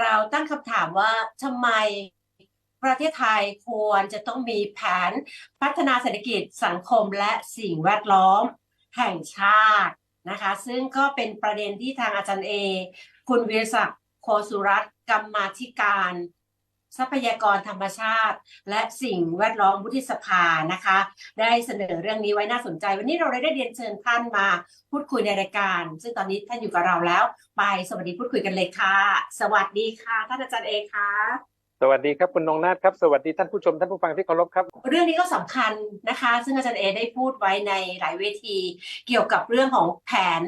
เราตั้งคำถามว่าทำไมประเทศไทยควรจะต้องมีแผนพัฒนาเศรษฐกิจสังคมและสิ่งแวดล้อมแห่งชาตินะคะ ซึ่งก็เป็นประเด็นที่ทางอาจารย์เอ คุณวิรศักดิ์โคสุรัตน์กรรมาธิการ ทรัพยากรธรรมชาติ และสิ่งแวดล้อมวุฒิสภานะคะ ได้เสนอเรื่องนี้ไว้น่าสนใจ วันนี้เราได้เรียนเชิญท่านมาพูดคุยในรายการ ซึ่งตอนนี้ท่านอยู่กับเราแล้ว ไปสวัสดีพูดคุยกันเลยค่ะ สวัสดีค่ะ ท่านอาจารย์เอค่ะสวัสดีครับคุณนงนาถครับสวัสดีท่านผู้ชมท่านผู้ฟังที่เคารพครับ เรื่องนี้ก็สำคัญนะคะ ซึ่งอาจารย์เอได้พูดไว้ในหลายเวที เกี่ยวกับเรื่องของแผน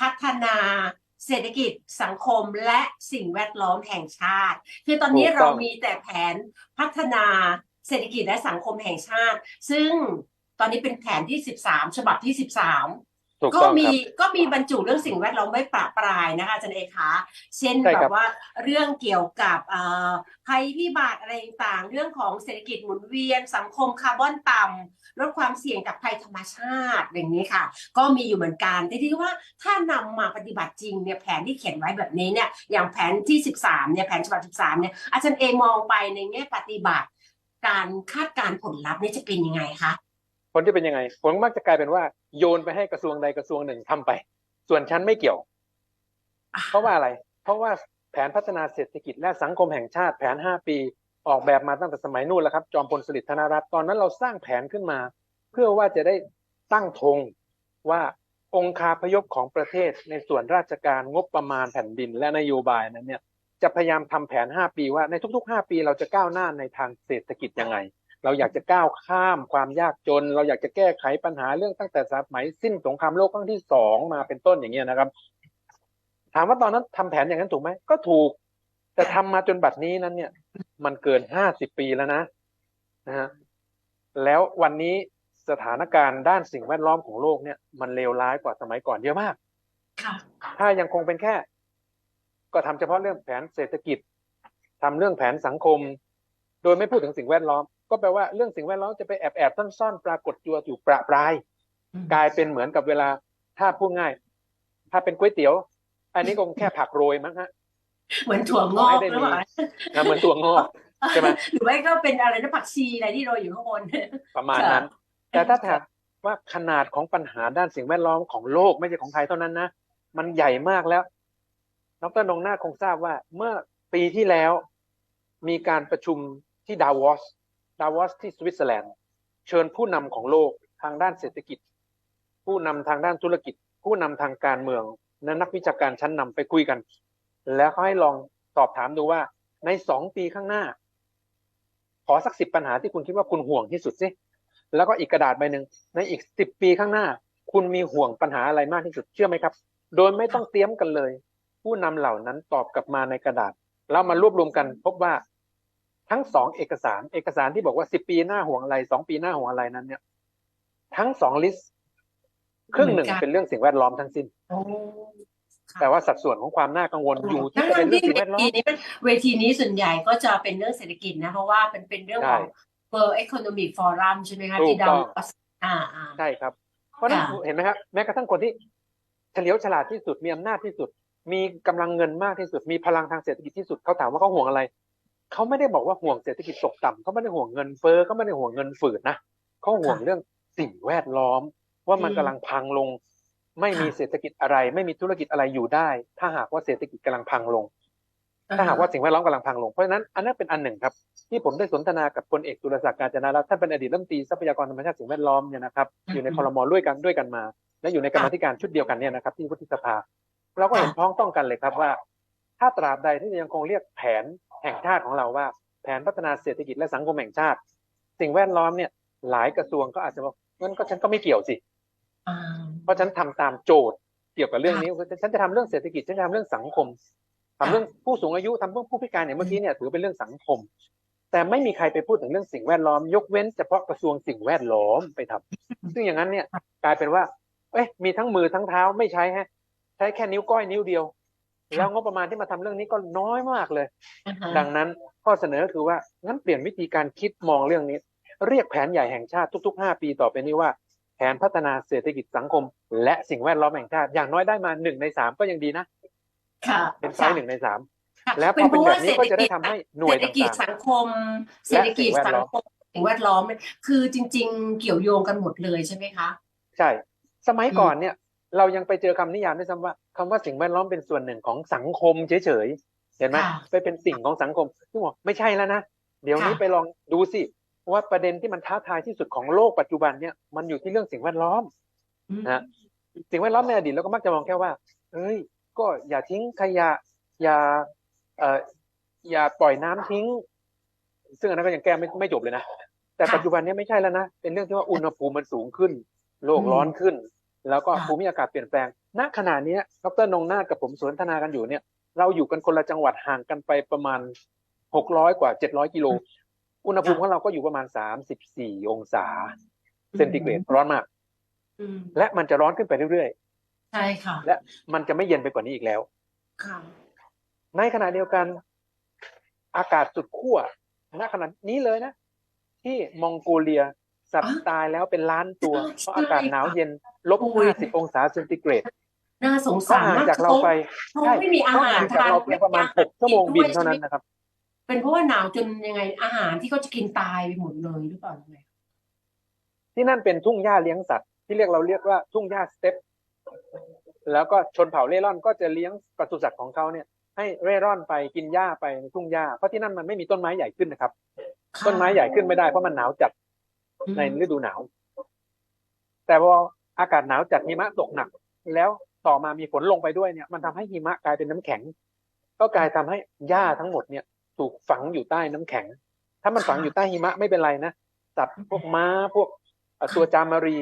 พัฒนา เศรษฐกิจสังคมและสิ่งแวดล้อมแห่งชาติ คือตอนนี้เรามีแต่แผนพัฒนาเศรษฐกิจและสังคมแห่งชาติ ซึ่งตอนนี้เป็นแผนที่ 13 ฉบับที่ 13 กก็ต้องมีครับก็มีบรรจุเรื่องสิ่งแวดล้อมไว้ปราปรายนะคะอาจารย์เอกคะเช่นใช่แบครับบว่าเรื่องเกี่ยวกับเอ่อภัยพิบัติอะไรต่างๆเรื่องของเศรษฐกิจหมุนเวียน สังคมคาร์บอนต่ำลดความเสี่ยงจากภัยธรรมชาติอย่างนี้ค่ะ ก็มีอยู่เหมือนกันแต่ที่ว่าถ้านำมาปฏิบัติจริงเนี่ยแผนที่เขียนไว้แบบนี้เนี่ยอย่างแผนที่ 13เนี่ยแผนฉบับ13เนี่ยอาจารย์เอมองไปในแง่ปฏิบัติ การคาดการณ์ผลลัพธ์เนี่ยจะเป็นยังไงคะ ผลที่เป็นยังไงผลมักจะกลายเป็นว่าโยนไปให้กระทรวงใดกระทรวงหนึ่งทำไป ส่วนฉันไม่เกี่ยว เพราะว่าอะไร เพราะว่าแผนพัฒนาเศรษฐกิจและสังคมแห่งชาติแผน 5 ปี ออกแบบมาตั้งแต่สมัยนู่นแล้วครับ จอมพลสฤษดิ์ธนรัตน์ตอนนั้นเราสร้างแผนขึ้นมา เพื่อว่าจะได้ตั้งธงว่าองค์คาพยพของประเทศในส่วนราชการงบประมาณแผ่นดินและนโยบายนั้นเนี่ยจะพยายามทำแผน 5 ปีว่าในทุก ๆ 5 ปีเราจะก้าวหน้าในทางเศรษฐกิจยังไง เราอยากจะก้าวข้ามความยากจน เราอยากจะแก้ไขปัญหาเรื่องตั้งแต่สมัยสิ้นสงครามโลกครั้งที่สองมาเป็นต้นอย่างเงี้ยนะครับ ถามว่าตอนนั้นทำแผนอย่างนั้นถูกไหมก็ถูก แต่ทำมาจนบัดนี้นั้นเนี่ย มันเกินห้าสิบปีแล้วนะนะฮะแล้ววันนี้สถานการณ์ด้านสิ่งแวดล้อมของโลกเนี่ย มันเลวร้ายกว่าสมัยก่อนเยอะมากค่ะถ้ายังคงเป็นแค่ ก็ทำเฉพาะเรื่องแผนเศรษฐกิจทำเรื่องแผนสังคม โดยไม่พูดถึงสิ่งแวดล้อม ก็แปลว่าเรื่องสิ่งแวดล้อมจะไปแอบแอบซ่อนซ่อนๆปรากฏตัวอยู่ประปราย กลายเป็นเหมือนกับเวลาถ้าพูดง่าย ถ้าเป็นก๋วยเตี๋ยว อันนี้คงแค่ผักโรยมั้งฮะเหมือนถั่วงอกให้ได้หรือเปล่านะเหมือนตัวงอกใช่ไหมหรือไม่ก็เป็นอะไรนะผักชีอะไรที่โรยอยู่ข้างบนประมาณนั้นค่ะแต่ถ้าถามว่าขนาดของปัญหาด้านสิ่งแวดล้อมของโลกไม่ใช่ของไทยเท่านั้นนะมันใหญ่มากแล้วดรนงนาถคงทราบว่าเมื่อปีที่แล้วมีการประชุม ที่ดาวอสดาวอสที่สวิตเซอร์แลนด์เชิญผู้นำของโลกทางด้านเศรษฐกิจ ผู้นำทางด้านธุรกิจ ผู้นำทางการเมืองและนักวิชาการชั้นนำไปคุยกัน แล้วเขาให้ลองสอบถามดูว่าในสองปีข้างหน้า ขอสักสิบปัญหาที่คุณคิดว่าคุณห่วงที่สุดสิแล้วก็อีกกระดาษใบหนึ่งในอีกสิบปีข้างหน้า คุณมีห่วงปัญหาอะไรมากที่สุดเชื่อไหมครับ โดยไม่ต้องเตรียมกันเลย ผู้นำเหล่านั้นตอบกลับมาในกระดาษแล้วมารวบรวมกัน พบว่า ทั้งสองเอกสารเอกสารที่บอกว่าสิบปีหน้าห่วงอะไรสองปีหน้าห่วงอะไรนั้น เนี่ย ทั้งสองลิสต์ครึ่งหนึ่งเหมือนกันเป็นเรื่องสิ่งแวดล้อมทั้งสิ้นโอ้แต่ว่าสัดส่วนของความน่ากังวลอยู่ที่ทั้งประทั้เด็งนเรื่องที่สิ่งเวแวดล้อทีมนี้เป็นเวทีนี้ส่วนใหญ่ก็จะเป็นเรื่องเศรษฐกิจนะเพราะว่าเป็นเป็นเรื่องของ World Economic Forum ใช่ไหมคะถูกที่ดาต้วองอสอ่าอ่าใช่ครับ เพราะฉะนั้นค่ะเห็นไหมครับแม้กระทั่งคนที่เฉลียวฉลาดที่สุดมีอำนาจที่สุด มีกำลังเงินมากที่สุดมีพลังทางเศรษฐกิจที่สุดเขาถามว่าเขาห่วงอะไร เขาไม่ได้บอกว่าห่วงเศรษฐกิจตกต่ำเขาไม่ได้ห่วงเงินเฟ้อเขาไม่ได้ห่วงเงินฝืดนะเขาห่วงเรื่องสิ่งแวดล้อม ว่ามันกำลังพังลง ไม่มีเศรษฐกิจอะไร ไม่มีธุรกิจอะไรอยู่ได้ ถ้าหากว่าเศรษฐกิจกำลังพังลง ถ้าหากว่าสิ่งแวดล้อมกำลังพังลงเพราะฉะนั้นอันนั้นเป็นอันหนึ่งครับ ที่ผมได้สนทนากับพลเอกตุลศักดิ์การจนารัตน์ท่านเป็นอดีตรัฐมนตรีทรัพยากรธรรมชาติสิ่งแวดล้อมเนี่ยนะครับอยู่ในคอรมอด้วยกันด้วยกันมา และอยู่ในกรรมาธิการชุดเดียวกันเนี่ยนะครับที่วุฒิสภาเราก็เห็นพ้องต้องกันเลยครับว่า ถ้าตราบใดที่ยังคงเรียกแผน แห่งชาติของเราว่า แผนพัฒนาเศรษฐกิจและสังคมแห่งชาติ สิ่งแวดล้อมเนี่ยหลายกระทรวงก็อาจจะบอกงั้นก็ฉันก็ไม่เกี่ยวสิอ่าเพราะฉันทำตามโจทย์เกี่ยวกับเรื่องนี้คือฉันจะทำเรื่องเศรษฐกิจฉันจะทำเรื่องสังคมทำเรื่องผู้สูงอายุทำเรื่องผู้พิการอย่างเมื่อกี้เนี่ยถือเป็นเรื่องสังคม แต่ไม่มีใครไปพูดถึงเรื่องสิ่งแวดล้อม ยกเว้นเฉพาะกระทรวงสิ่งแวดล้อมไปทำซึ่งอย่างนั้นเนี่ยกลายเป็นว่า เอ้ยมีทั้งมือทั้งเท้าไม่ใช้ฮะ ใช้แค่นิ้วก้อยนิ้วเดียว แล้วงบประมาณที่มาทำเรื่องนี้ก็น้อยมากเลยอ่าฮะดังนั้นข้อเสนอคือว่างั้นเปลี่ยนวิธีการคิดมองเรื่องนี้ เรียกแผนใหญ่แห่งชาติทุก ๆ 5 ปีต่อไปนี้ว่าแผนพัฒนาเศรษฐกิจสังคม และสิ่งแวดล้อมแห่งชาติอย่างน้อยได้มาหนึ่งในสามก็ยังดีนะค่ะเป็นไซส์หนึ่งในสามค่ะแล้วพเป็อนเพเป็นราะแบว่าบนี้เศรษก็ฐจะได้กิจทำให้หน่วเศรยษฐกิจต่างสังคม เศรษฐกิจและสิ่สังงแวดล้อมคมสิ่งแวดล้อมคือจริง ๆ เกี่ยวโยงกันหมดเลยใช่ไหมคะๆใช่ สมัยอืมก่อนเนี่ย เรายังไปเจอคำนิยามด้วยซ้ำว่า คำว่าสิ่งแวดล้อมเป็นส่วนหนึ่งของสังคมเฉยๆเห็นไหมค่ะไปเป็นสิ่งของสังคมที่บอกไม่ใช่แล้วนะเดี๋ยวนี้ค่ะไปลองดูสิว่าประเด็นที่มันท้าทายที่สุดของโลกปัจจุบันเนี่ยมันอยู่ที่เรื่องสิ่งแวดล้อมอืมนะสิ่งแวดล้อมในอดีตเราก็มักจะมองแค่ว่าเอ้ย ก็อย่าทิ้งขยะ อย่าเอ่ออย่าปล่อยน้ำทิ้ง ซึ่งอันนั้นก็ยังแก้ไม่ไม่จบเลยนะแต่ค่ะปัจจุบันเนี้ไม่ใช่แล้วนะเป็นเรื่องที่ว่าอุณหภูมิมันสูงขึ้น โลกอืมร้อนขึ้น แล้วก็ค่ะภูมิอากาศเปลี่ยนแปลง ณ ขณะเนี้ยดรนงนาถกับผมสนทนากันอยู่เนี่ย เราอยู่กันคนละจังหวัดห่างกันไปประมาณหกร้อยกว่าเจ็ดร้อยกิโล อุณหภูมิของเราก็อยู่ประมาณสามสิบสี่องศาเซนติเกรดร้อนมากอืมและมันจะร้อนขึ้นไปเรื่อยใช่ค่ะๆและมันจะไม่เย็นไปกว่านี้อีกแล้ว ค่ะ ในขณะเดียวกัน อากาศสุดขั้วณขณะนี้เลยนะ ที่มองโกเลีย สัตว์ตายแล้วเป็นล้านตัว เพราะอากาศหนาวเย็นลบโอ้ยห้าสิบองศาเซนติเกรดน่าสงก็สารห่างมากจากเราไปเขาใช่ไม่มีอาก็หารห่างจากทานเราไปประมาณหกชั่วโมงบินเท่านั้นนะครับ เป็นเพราะว่าหนาวจนยังไงอาหารที่เขาจะกินตายไปหมดเลยหรือเปล่ายังไงที่นั่นเป็นทุ่งหญ้าเลี้ยงสัตว์ที่เรียกเราเรียกว่าทุ่งหญ้าสเต็ปแล้วก็ชนเผ่าเร่ร่อนก็จะเลี้ยงปศุสัตว์ของเขาเนี่ย ให้เร่ร่อนไปกินหญ้าไปในทุ่งหญ้าเพราะที่นั่นมันไม่มีต้นไม้ใหญ่ขึ้นนะครับค่ะต้นไม้ใหญ่ขึ้นไม่ได้เพราะมันหนาวจัดอืม ในฤดูหนาว แต่พออากาศหนาวจัดหิมะตกหนัก แล้วต่อมามีฝนลงไปด้วยเนี่ย มันทำให้หิมะกลายเป็นน้ำแข็ง ก็กลายทำให้หญ้าทั้งหมดเนี่ย ถูกฝังอยู่ใต้น้ำแข็ง ถ้ามันฝังอยู่ใต้หิมะไม่เป็นไรนะสัตว์พวกม้าพวกตัวจามารี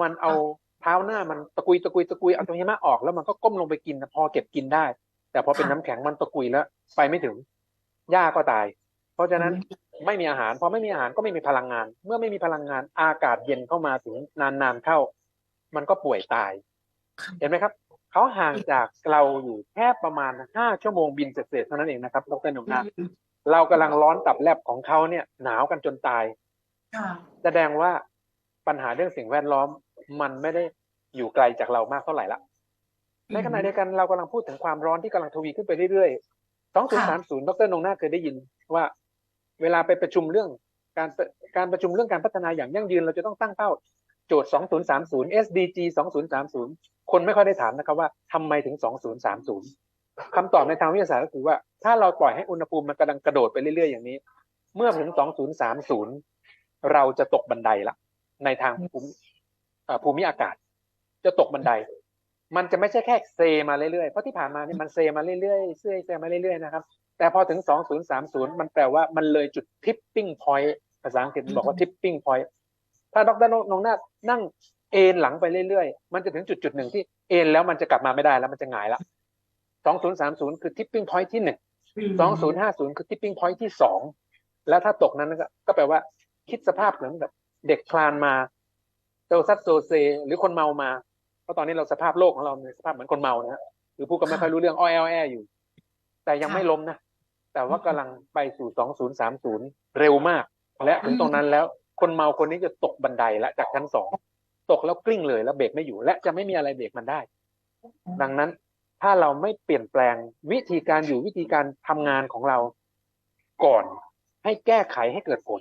มันเอาเท้าหน้ามันตะกุยตะกุยตะกุยเอาตัวหิมะออกแล้วมันก็ก้มลงไปกินพอเก็บกินได้ แต่พอเป็นน้ำแข็งมันตะกุยแล้ว ไปไม่ถึงหญ้าก็ตาย เพราะฉะนั้น ไม่มีอาหารพอไม่มีอาหารก็ไม่มีพลังงาน เมื่อไม่มีพลังงานอากาศเย็นเข้ามาถึงนานๆเข้า มันก็ป่วยตาย เห็นไหมครับเขาห่างจากเราอยู่แค่ประมาณห้าชั่วโมงบินเศษๆเท่านั้นเองนะครับดรหนุ่มนาถอืมเรากำลังร้อนตับแลบของเขาเนี่ย หนาวกันจนตายค่ะแสดงว่าปัญหาเรื่องสิ่งแวดล้อม มันไม่ได้อยู่ไกลจากเรามากเท่าไหร่ละในขณะเดียวกันเรากำลังพูดถึงความร้อนที่กำลังทวีขึ้นไปเรื่อยๆ2030ดรนงนาถเคยได้ยินว่า เวลาไปประชุมเรื่องการการประชุมเรื่องการพัฒนาอย่างยั่งยืนเราจะต้องตั้งเป้าโจทย์ 2030 SDG 2030 คนไม่ค่อยได้ถามนะครับว่าทำไมถึง 2030คำตอบในทางวิทยาศาสตร์ก็คือว่า ถ้าเราปล่อยให้อุณหภูมิมันกำลังกระโดดไปเรื่อยๆอย่างนี้ เมื่อถึง 2030 เราจะตกบันไดละ ในทางภูมิเอ่อภูมิอากาศ จะตกบันได มันจะไม่ใช่แค่เซมาเรื่อยๆเพราะที่ผ่านมานี่มันเซมาเรื่อยๆเซเซมาเรื่อยๆนะครับ แต่พอถึง 2030 มันแปลว่ามันเลยจุด tipping point ภาษาอังกฤษมันบอกว่า tipping point ถ้าดรนงนาถนั่งเอนหลังไปเรื่อยๆ มันจะถึงจุดจุดๆหนึ่งที่เอนแล้วมันจะกลับมาไม่ได้แล้วมันจะหงายละ2030 คือ tipping point ที่หนึ่ง2050 คือ tipping point ที่สองแล้วถ้าตกนั้นก็ก็แปลว่าคิดสภาพเหมือนแบบเด็กคลานมาโซซัดโซเซ หรือคนเมามา เพราะตอนนี้เราสภาพโลกของเราเนี่ยสภาพเหมือนคนเมานะฮะคือพูดกันไม่ค่อยรู้เรื่องอ้อแอแออยู่ แต่ยังไม่ล้มนะ แต่ว่ากำลังไปสู่2030เร็วมาก และถึงตรงนั้นแล้วคนเมาคนนี้จะตกบันไดละจากชั้นสองตกแล้วกลิ้งเลยแล้วเบรกไม่อยู่ และจะไม่มีอะไรเบรกมันได้ ดังนั้นถ้าเราไม่เปลี่ยนแปลงวิธีการอยู่วิธีการทำงานของเราก่อนให้แก้ไขให้เกิดผล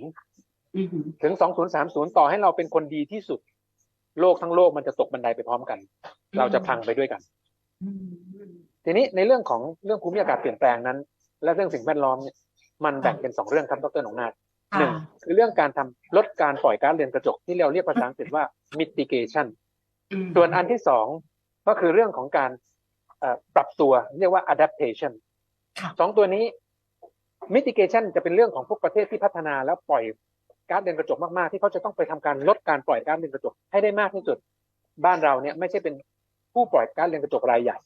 อืมถึง2030ต่อให้เราเป็นคนดีที่สุด โลกทั้งโลกมันจะตกบันไดไปพร้อมกัน เราจะพังไปด้วยกันอืมทีนี้ในเรื่องของเรื่องภูมิอากาศเปลี่ยนแปลงนั้น และเรื่องสิ่งแวดล้อมเนี่ยมันแบ่งเป็นสองเรื่องครับดรหนองนาถหนึ่งค่ะคือเรื่องการทำลดการปล่อยก๊าซเรือนกระจกที่เราเรียกภาษาอังกฤษว่า mitigation อืมส่วนอันที่สองก็คือเรื่องของการเอ่อปรับตัวเรียกว่า adaptation ค่ะสองตัวนี้ mitigation จะเป็นเรื่องของพวกประเทศที่พัฒนาแล้วปล่อยก๊าซเรือนกระจกมากๆ ที่เขาจะต้องไปทำการลดการปล่อยก๊าซเรือนกระจกให้ได้มากที่สุด บ้านเราเนี่ยไม่ใช่เป็นผู้ปล่อยก๊าซเรือนกระจกรายใหญ่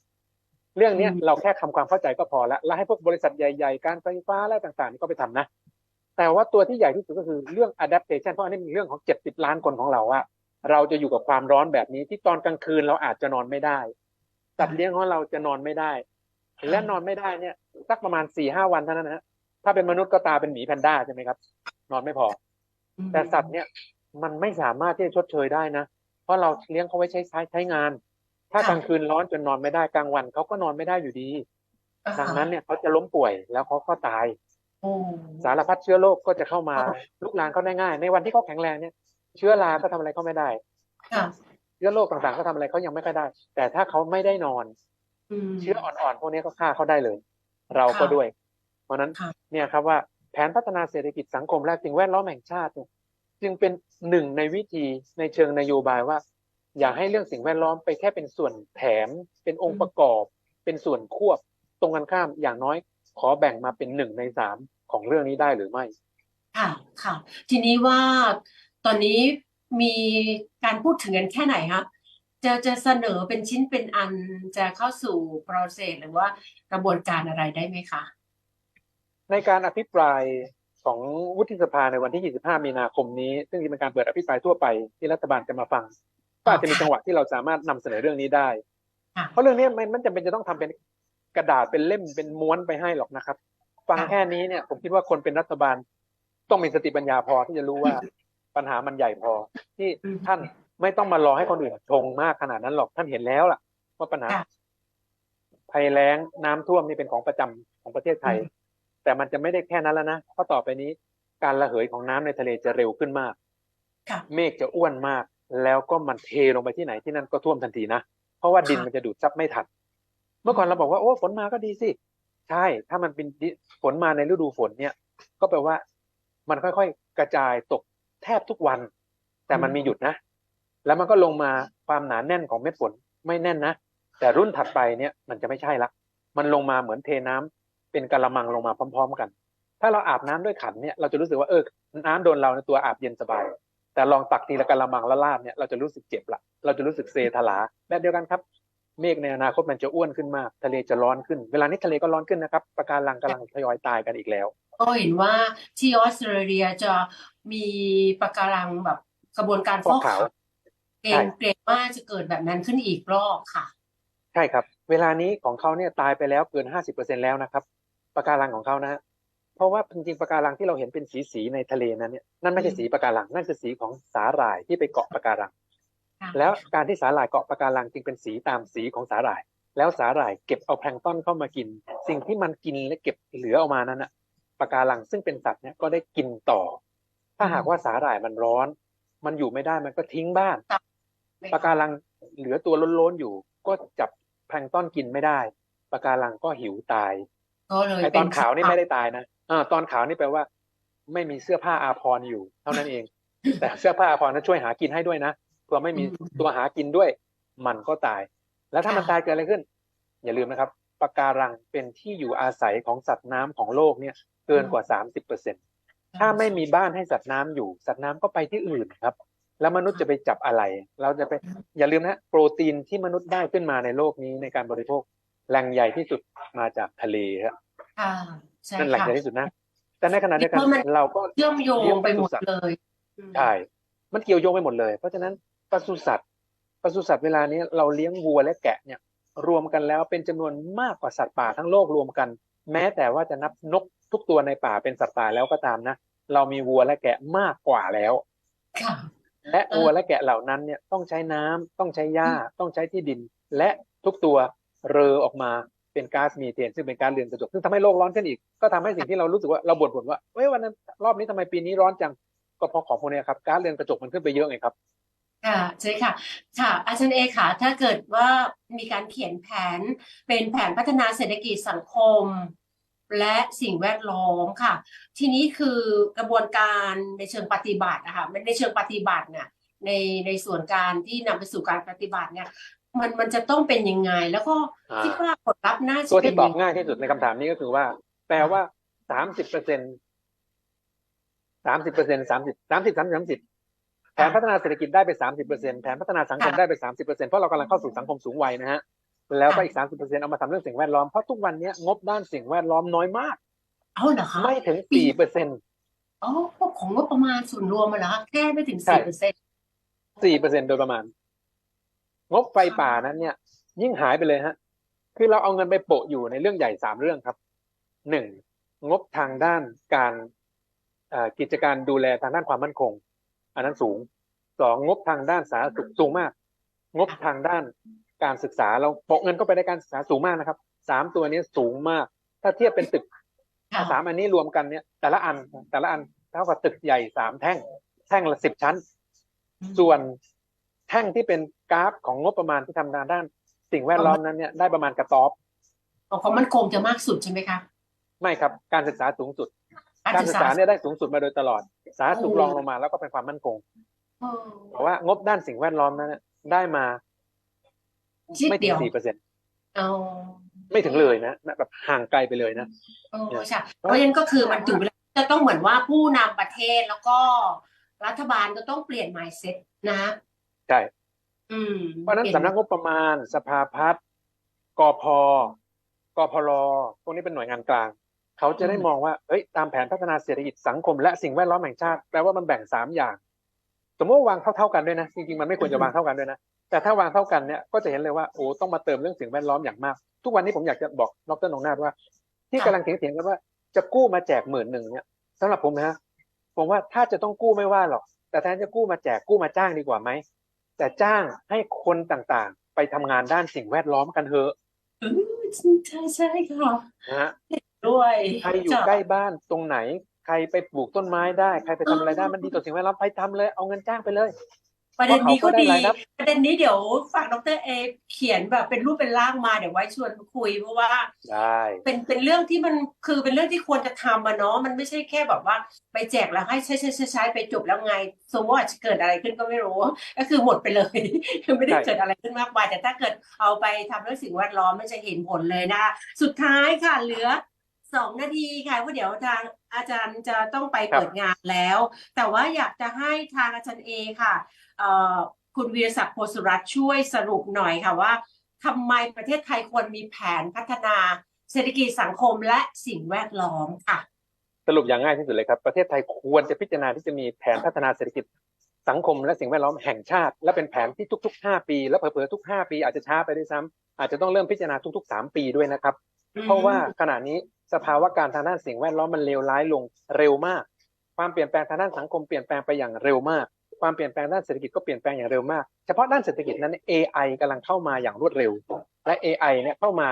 เรื่องเนี้ยอืมเราแค่ทำความเข้าใจก็พอละแล้วให้พวกบริษัทใหญ่ๆ การไฟฟ้าอะไรต่างๆนี่ก็ไปทำนะ แต่ว่าตัวที่ใหญ่ที่สุดก็คือเรื่อง adaptation เพราะอันนี้เป็นเรื่องของ 70 ล้านคนของเราว่าเราจะอยู่กับความร้อนแบบนี้ที่ตอนกลางคืนเราอาจจะนอนไม่ได้สัตว์เลี้ยงของเราจะนอนไม่ได้ และนอนไม่ได้เนี่ยสักประมาณสี่ห้าวันเท่านั้นนะฮะถ้าเป็นมนุษย์ก็ตาเป็นหมีแพนด้าใช่ไหมครับ นอนไม่พออืมแต่สัตว์เนี่ยมันไม่สามารถที่จะชดเชยได้นะ เพราะเราเลี้ยงเขาไว้ใช้ใช้ใช้งาน ถ้ากลางคืนร้อนจนนอนไม่ได้กลางวันเขาก็นอนไม่ได้อยู่ดีอ่าดังนั้นเนี่ยเขาจะล้มป่วยแล้วเขาก็ตายโอ้สารพัดเชื้อโรคก็จะเข้ามาลุกลามเขาได้ง่าย ในวันที่เขาแข็งแรงเนี่ย เชื้อราก็ทำอะไรเขาไม่ได้ค่ะเชื้อโรคต่างๆก็ทำอะไรเขายังไม่ค่อยได้ แต่ถ้าเขาไม่ได้นอนอืมเชื้ออ่อนๆพวกนี้ก็ฆ่าเขาได้เลย เราก็ค่ะด้วย เพราะฉะนั้นค่ะเนี่ยครับว่าแผนพัฒนาเศรษฐกิจสังคมและสิ่งแวดล้อมแห่งชาติเนี่ยจึงเป็นหนึ่งในวิธีในเชิงนโยบายว่า อย่าให้เรื่องสิ่งแวดล้อมไปแค่เป็นส่วนแถม เป็นองค์ประกอบ เป็นส่วนควบ ตรงกันข้ามอย่างน้อยขอแบ่งมาเป็นหนึ่งในสามของเรื่องนี้ได้หรือไม่ ค่ะค่ะ ทีนี้ว่าตอนนี้มีการพูดถึงกันแค่ไหนคะจะจะเสนอเป็นชิ้นเป็นอันจะเข้าสู่ process หรือว่ากระบวนการอะไรได้ไหมคะ ในการอภิปรายของวุฒิสภาในวันที่ 25 มีนาคมนี้ ซึ่งจะเป็นการเปิดอภิปรายทั่วไปที่รัฐบาลจะมาฟัง ก็อาจจะมีจังหวะที่เราสามารถนำเสนอเรื่องนี้ได้ค่ะเพราะเรื่องนี้มันมันจำเป็นจะต้องทำเป็นกระดาษเป็นเล่มเป็นม้วนไปให้หรอกนะครับ ฟังค่ะแค่นี้เนี่ย ผมคิดว่าคนเป็นรัฐบาล ต้องมีสติปัญญาพอที่จะรู้ว่าปัญหามันใหญ่พอ ที่อืมท่านไม่ต้องมารอให้คนอื่นชงมากขนาดนั้นหรอกท่านเห็นแล้วล่ะ ว่าปัญหาค่ะภัยแล้งน้ำท่วมนี่เป็นของประจำของประเทศไทยอืมแต่มันจะไม่ได้แค่นั้นแล้วนะเพราะต่อไปนี้ การระเหยของน้ำในทะเลจะเร็วขึ้นมากค่ะเมฆจะอ้วนมาก แล้วก็มันเทลงไปที่ไหนที่นั่นก็ท่วมทันทีนะเพราะว่าดินค่ะมันจะดูดซับไม่ทันเมื่อก่อนเราบอกว่าโอ้ฝนมาก็ดีสิใช่ ถ้ามันเป็นดิฝนมาในฤดูฝนเนี่ย ก็แปลว่า มันค่อยๆกระจายตกแทบทุกวัน แต่มันมีหยุดนะ แล้วมันก็ลงมาความหนาแน่นของเม็ดฝนไม่แน่นนะแต่รุ่นถัดไปเนี่ยมันจะไม่ใช่ละ มันลงมาเหมือนเทน้ำเป็นกะละมังลงมาพร้อม ๆ กัน ถ้าเราอาบน้ำด้วยขันเนี่ยเราจะรู้สึกว่าเออน้ำโดนเราในตัวอาบเย็นสบาย แต่ลองตักทีละกะละมังละลาดเนี่ยเราจะรู้สึกเจ็บละเราจะรู้สึกเซทลาแบบเดียวกันครับ เมฆในอนาคตมันจะอ้วนขึ้นมาก ทะเลจะร้อนขึ้น เวลานี้ทะเลก็ร้อนขึ้นนะครับปะการังกำลังทยอยตายกันอีกแล้วก็เห็นว่าที่ออสเตรเลียจะมีปะการังแบบกระบวนการฟอกฟอกขาวขาวเกรงเกรงว่าจะเกิดแบบนั้นขึ้นอีกรอบค่ะ ใช่ครับ เวลานี้ของเขาเนี่ยตายไปแล้วเกินห้าสิบเปอร์เซ็นแล้วนะครับปะการังของเขานะฮะ เพราะว่าจริงๆปะการังที่เราเห็นเป็นสีสีๆในทะเลนั้นเนี่ยนั่นไม่ใช่สีปะการังนั่นคือสีของสาหร่ายที่ไปเกาะปะการังค่ะแล้วการที่สาหร่ายเกาะปะการังจึงเป็นสีตามสีของสาหร่าย แล้วสาหร่ายเก็บเอาแพลงก์ต้นเข้ามากิน สิ่งที่มันกินและเก็บเหลือออกมานั้นน่ะปะการังซึ่งเป็นสัตว์เนี่ยก็ได้กินต่อ ถ้าหากว่าสาหร่ายมันร้อน มันอยู่ไม่ได้มันก็ทิ้งบ้านปะการังเหลือตัวล้นๆอยู่ ก็จับแพลงก์ต้นกินไม่ได้ปะการังก็หิวตายก็เลยไอตอนเป็ขาวนี่ไม่ได้ตายนะ อ่าตอนขาวนี่แปลว่า ไม่มีเสื้อผ้าอาภรณ์อยู่ เท่านั้นเอง แต่เสื้อผ้าอาภรณ์นั้นช่วยหากินให้ด้วยนะเพื่อไม่มีตัวหากินด้วย มันก็ตาย แล้วถ้ามันตายเกิดอะไรขึ้น อย่าลืมนะครับปะการังเป็นที่อยู่อาศัยของสัตว์น้ำของโลกเนี่ย เกินกว่าสามสิบเปอร์เซ็นถ้าไม่มีบ้านให้สัตว์น้ำอยู่ สัตว์น้ำก็ไปที่อื่นครับ แล้วมนุษย์จะไปจับอะไร เราจะไปอย่าลืมนะโปรตีนที่มนุษย์ได้ขึ้นมาในโลกนี้ในการบริโภคแหล่งใหญ่ที่สุดมาจากทะเลครับค่ะใช่ นั่นแหล่งค่ะใหญ่ที่สุดนะ แต่ในขณะเดียวกันเพราะมันเราก็เชื่อมโยเลี้ยงงไปหมดปศุสัตว์เลยอืมใช่มันเกี่ยวโยงไปหมดเลย เพราะฉะนั้นปศุสัตว์ปศุสัตว์เวลานี้เราเลี้ยงวัวและแกะเนี่ย รวมกันแล้วเป็นจำนวนมากกว่าสัตว์ป่าทั้งโลกรวมกัน แม้แต่ว่าจะนับนกทุกตัวในป่าเป็นสัตว์ป่าแล้วก็ตามนะเรามีวัวและแกะมากกว่าแล้วค่ะและเออวัวและแกะเหล่านั้นเนี่ยต้องใช้น้ำต้องใช้หญ้าต้องใช้ที่ดิน และทุกตัวเรอออกมา เป็นก๊าซมีเทนซึ่งเป็นกาซเรือนกระจกซึ่งทำให้โลกร้อนขึ้นอีก ก็ทำให้สิ่งที่เรารู้สึกว่าเราบ่นๆว่าเฮ้ยวันนั้นรอบนี้ทำไมปีนี้ร้อนจังก็เพราะของพวกนี้ครับก๊าซเรือนกระจกมันขึ้นไปเยอะไงครับค่ะใช่ค่ะค่ะอาจารย์เอค่ะ ถ้าเกิดว่ามีการเขียนแผนเป็นแผนพัฒนาเศรษฐกิจสังคม และสิ่งแวดล้อมค่ะ ทีนี้คือกระบวนการในเชิงปฏิบัตินะคะในเชิงปฏิบัติเนี่ยในในส่วนการที่นำไปสู่การปฏิบัติเนี่ย มันมันจะต้องเป็นยังไง แล้วก็อ่าคิดว่าผลลัพธ์น่าจะตัวเป็ที่นตอยับงไงง่ายที่สุดในคำถามนี้ก็คือว่า แปลว่าสามสิบเปอร์เซ็นสามสิบเปอร์เซ็นสามสิบสามสิบสามสิบสามสิบแผนพัฒนาเศรษฐกิจได้ไปสามสิบเปอร์เซ็นแผนพัฒนาสังคมได้ไปสามสิบเปอร์เซ็นเพราะเรากำลังเข้าสู่สังคมสูงวัยนะฮะแล้วก็อีกสามสิบเปอร์เซ็นเอามาทำเรื่องสิ่งแวดล้อมเพราะทุกวันนี้งบด้านสิ่งแวดล้อมน้อยมากเอาเหรอคะไม่ถึงสี่เปอร์เซ็นอ๋อของงบประมาณส่วนรวมมาแล้วแค่ไม่ถึงใช่สี่เปอร์เซ็นต์สี่เปอร์เซ็นโดยประมาณ งบไฟป่านั้นเนี่ย ยิ่งหายไปเลยฮะ คือเราเอาเงินไปโปะอยู่ในเรื่องใหญ่สามเรื่องครับหนึ่งงบทางด้านการเอ่อกิจการดูแลทางด้านความมั่นคง อันนั้นสูงสองงบทางด้านสาธารณสุขสูงมาก งบทางด้านการศึกษาเราโปะเงินก็ไปในการศึกษาสูงมากนะครับสามตัวนี้สูงมาก ถ้าเทียบเป็นตึกค่ะสามอันนี้รวมกันเนี่ยแต่ละอันแต่ละอันเท่ากับตึกใหญ่สามแท่ง แท่งละสิบชั้น ส่วน แท่งที่เป็นกราฟของงบประมาณที่ทำงานด้าน สิ่งแวดล้อมนั้นเนี่ยได้ประมาณกระต๊อบของความมั่นคงจะมากสุดใช่ไหมคะไม่ครับ การศึกษาสูงสุด การการศึศึกกษาษาเนี่ยได้สูงสุดมาโดยตลอด สาธารณสุขโอ้รองลงมาแล้วก็เป็นความมั่นคงเออเพราะว่างบด้านสิ่งแวดล้อมนั้นนะได้มานิดไม่ถึเดีงยวสี่เปอร์เซ็นเอาไม่ถึงเลยนะแบบห่างไกลไปเลยนะเออใช่เพราะฉะนั้นก็คือมันถึงเวลาจะต้องเหมือนว่าผู้นำประเทศแล้วก็รัฐบาลก็ต้องเปลี่ยน mindset นะ ใช่อืมเพราะฉะนั้นปลี่ยสำนักงบประมาณ สภาพัฒน์กพกพลพวกนี้เป็นหน่วยงานกลาง เขาจะได้มองว่าเอ้ยตามแผนพัฒนาเศรษฐกิจสังคมและสิ่งแวดล้อมแห่งชาติแปลว่ามันแบ่งสามอย่าง สมมติว่าวางเท่าๆกันด้วยนะจริงๆมันไม่ควรจะวางเท่ากันด้วยนะแต่ถ้าวางเท่ากันเนี่ยก็จะเห็นเลยว่าโอ้ต้องมาเติมเรื่องสิ่งแวดล้อมอย่างมาก ทุกวันนี้ผมอยากจะบอกดรนงนาถว่า ที่กำลังเถียงๆกันว่าจะกู้มาแจกหมื่นหนึ่งเนี่ยสำหรับผมนะฮะผมว่าถ้าจะต้องกู้ไม่ว่าหรอก แต่แทนจะกู้มาแจกกู้มาจ้างดีกว่าไหม แต่จ้างให้คนต่างๆ ไปทำงานด้านสิ่งแวดล้อมกันเถอะเออใช่ใช่ค่ะนะฮะด้วยใครอยู่ใกล้บ้านตรงไหน ใครไปปลูกต้นไม้ได้ ใครไปทำอะไรได้มันดีต่อสิ่งแวดล้อมไปทำเลยเอาเงินจ้างไปเลย ประเด็นนี้ก็ดีเพราะเขาก็ได้รายรับประเด็นนี้เดี๋ยวฝากดรเอเขียนแบบเป็นรูปเป็นร่างมาเดี๋ยวไว้ชวนคุยเพราะว่าได้เป็นเป็นเรื่องที่มันคือเป็นเรื่องที่ควรจะทำอะเนาะมันไม่ใช่แค่แบบว่า ไปแจกแล้วให้ใช้ใช้ใช้ใช้ไปจบแล้วไงสมมติว่าจะเกิดอะไรขึ้นก็ไม่รู้ ก็คือหมดไปเลยไม่ได้เกิดอะไรขึ้นมากมายแต่ถ้าเกิดเอาไปทำเรื่องสิ่งแวดล้อมมันจะเห็นผลเลยนะ สุดท้ายค่ะเหลือ สองนาทีค่ะเพราะเดี๋ยวทางอาจารย์จะต้องไปเปิดงานแล้ว แต่ว่าอยากจะให้ทางอาจารย์เอค่ะเอ่อคุณวีรศักดิ์โพสุรัตน์ช่วยสรุปหน่อยค่ะว่าทำไมประเทศไทยควรมีแผนพัฒนาเศรษฐกิจสังคมและสิ่งแวดล้อมค่ะ สรุปอย่างง่ายที่สุดเลยครับ ประเทศไทยควรจะพิจารณาที่จะมีแผนพัฒนาเศรษฐกิจสังคมและสิ่งแวดล้อมแห่งชาติ และเป็นแผนที่ทุกๆ 5 ปี และเผลอๆทุก 5 ปีอาจจะช้าไปด้วยซ้ำอาจจะต้องเริ่มพิจารณาทุกๆ 3 ปีด้วยนะครับ เพราะว่าขณะนี้ สภาวะการทางด้านสิ่งแวดล้อมมันเลวร้ายลงเร็วมาก ความเปลี่ยนแปลงทางด้านสังคมเปลี่ยนแปลงไปอย่างเร็วมาก ความเปลี่ยนแปลงด้านเศรษฐกิจก็เปลี่ยนแปลงอย่างเร็วมาก เฉพาะด้านเศรษฐกิจนั้น AI กำลังเข้ามาอย่างรวดเร็ว และ AI เนี่ยเข้ามา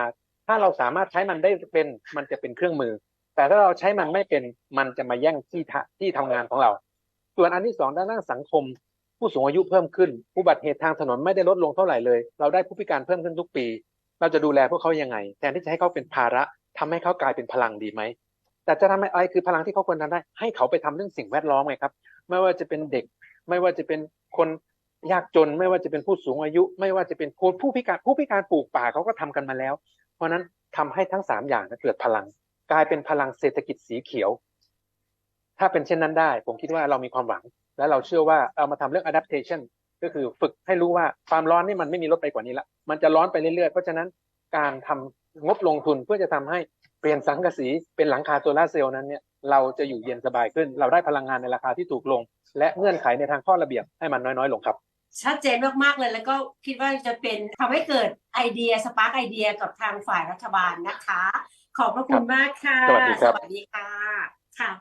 ถ้าเราสามารถใช้มันได้เป็น มันจะเป็นเครื่องมือ แต่ถ้าเราใช้มันไม่เป็น มันจะมาแย่งที่ที่ทำงานของเรา ส่วนอันที่สองด้านด้านสังคม ผู้สูงอายุเพิ่มขึ้น อุบัติเหตุทางถนนไม่ได้ลดลงเท่าไหร่เลย เราได้ผู้พิการเพิ่มขึ้นทุกปี เราจะดูแลพวกเขายังไง แทนที่จะให้เขาเป็นภาระ ทำให้เขากลายเป็นพลังดีไหมแต่จะทำให้อะไรคือพลังที่เขาควรทำได้ ให้เขาไปทำเรื่องสิ่งแวดล้อมไงครับ ไม่ว่าจะเป็นเด็ก ไม่ว่าจะเป็นคนยากจน ไม่ว่าจะเป็นผู้สูงอายุ ไม่ว่าจะเป็นคนผู้พิการผู้พิการปลูกป่าเขาก็ทำกันมาแล้ว เพราะนั้นทำให้ทั้งสามอย่างเกิดพลัง กลายเป็นพลังเศรษฐกิจสีเขียว ถ้าเป็นเช่นนั้นได้ ผมคิดว่าเรามีความหวัง และเราเชื่อว่าเอามาทำเรื่อง adaptation ก็คือฝึกให้รู้ว่าความร้อนนี่มันไม่มีลดไปกว่านี้ละมันจะร้อนไปเรื่อยๆ เพราะฉะนั้นการทำ งบลงทุนเพื่อจะทำให้เปลี่ยนสังกะสีเป็นหลังคาโซลาร์เซลล์นั้นเนี่ยเราจะอยู่เย็นสบายขึ้น เราได้พลังงานในราคาที่ถูกลง และเงื่อนไขในทางข้อระเบียบให้มันน้อยๆ ลงครับ ชัดเจนมากๆเลยแล้วก็คิดว่าจะเป็นทำให้เกิดไอเดียสปาร์กไอเดียกับทางฝ่ายรัฐบาลนะคะ ขอบพระคุณมากค่ะ สวัสดีครับสวัสดีค่ะค่ะ